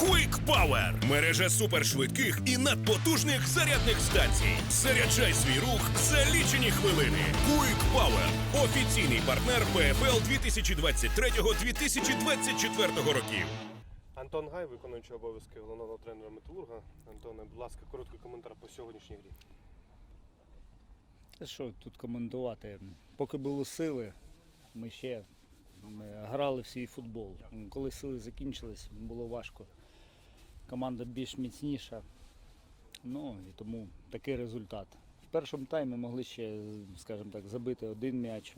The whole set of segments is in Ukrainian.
Power – мережа супершвидких і надпотужних зарядних станцій. Заряджай свій рух за лічені хвилини. Quick Power – офіційний партнер ПФЛ 2023-2024 років. Антон Гай, виконуючий обов'язки головного тренера Металурга. Антоне, будь ласка, короткий коментар по сьогоднішній грі. Що тут коментувати? Поки були сили, ми ще ми грали в свій футбол. Коли сили закінчились, було важко. Команда більш міцніша. Ну і тому такий результат. В першому таймі могли ще, скажімо так, забити один м'яч.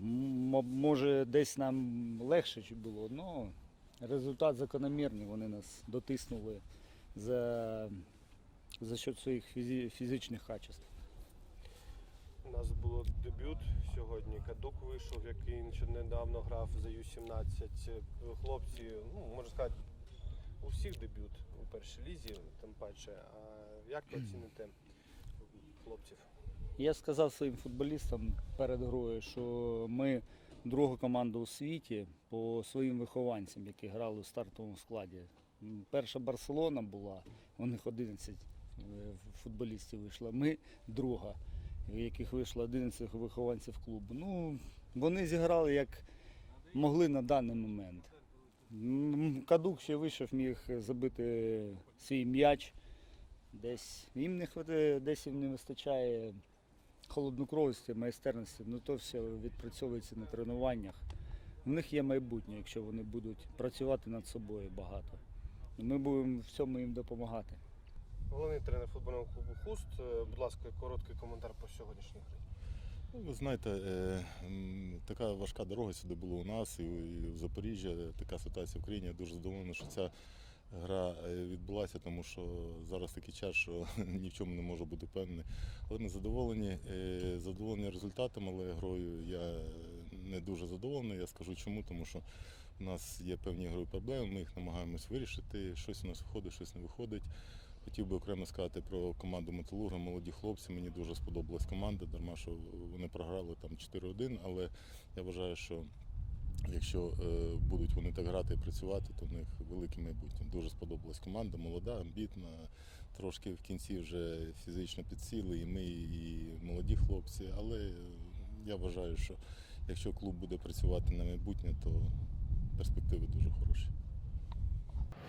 Може, десь нам легше було, але результат закономірний. Вони нас дотиснули за, за счет своїх фізі- фізичних качеств. У нас було дебют сьогодні. Кадук вийшов, який ще недавно грав за Ю-17. Хлопці, ну можна сказати, у всіх дебют у першій лізі, тим паче. А як ви оціните хлопців? Я сказав своїм футболістам перед грою, що ми друга команда у світі по своїм вихованцям, які грали у стартовому складі. Перша Барселона була, у них 11 е, футболістів вийшло. Ми друга, в яких вийшло 11 вихованців клубу. Ну, вони зіграли як могли на даний момент. Кадук ще вийшов, міг забити свій м'яч. Десь їм не хватає, десь їм не вистачає холоднокровності, майстерності, ну то все відпрацьовується на тренуваннях. В них є майбутнє, якщо вони будуть працювати над собою багато. Ми будемо в цьому їм допомагати. Головний тренер футбольного клубу Хуст. Е, Будь ласка, короткий коментар по сьогоднішній грі. Ну, Ви знаєте, е, така важка дорога сюди була у нас і в Запоріжжі. Така ситуація в країні. Я дуже задоволений, що ця гра е, відбулася, тому що зараз такий час, що ні в чому не можу бути впевнений. Але ми задоволені. Е, Задоволені результатом, але грою я не дуже задоволений. Я скажу чому, тому що у нас є певні ігрові проблеми, ми їх намагаємось вирішити. Щось у нас виходить, щось не виходить. Хотів би окремо сказати про команду Металурга, молоді хлопці. Мені дуже сподобалась команда, дарма що вони програли там 4-1, але я вважаю, що якщо е, будуть вони так грати і працювати, то в них велике майбутнє. Дуже сподобалась команда, молода, амбітна, трошки в кінці вже фізично підсіли, і ми, і молоді хлопці. Але я вважаю, що якщо клуб буде працювати на майбутнє, то перспективи дуже хороші.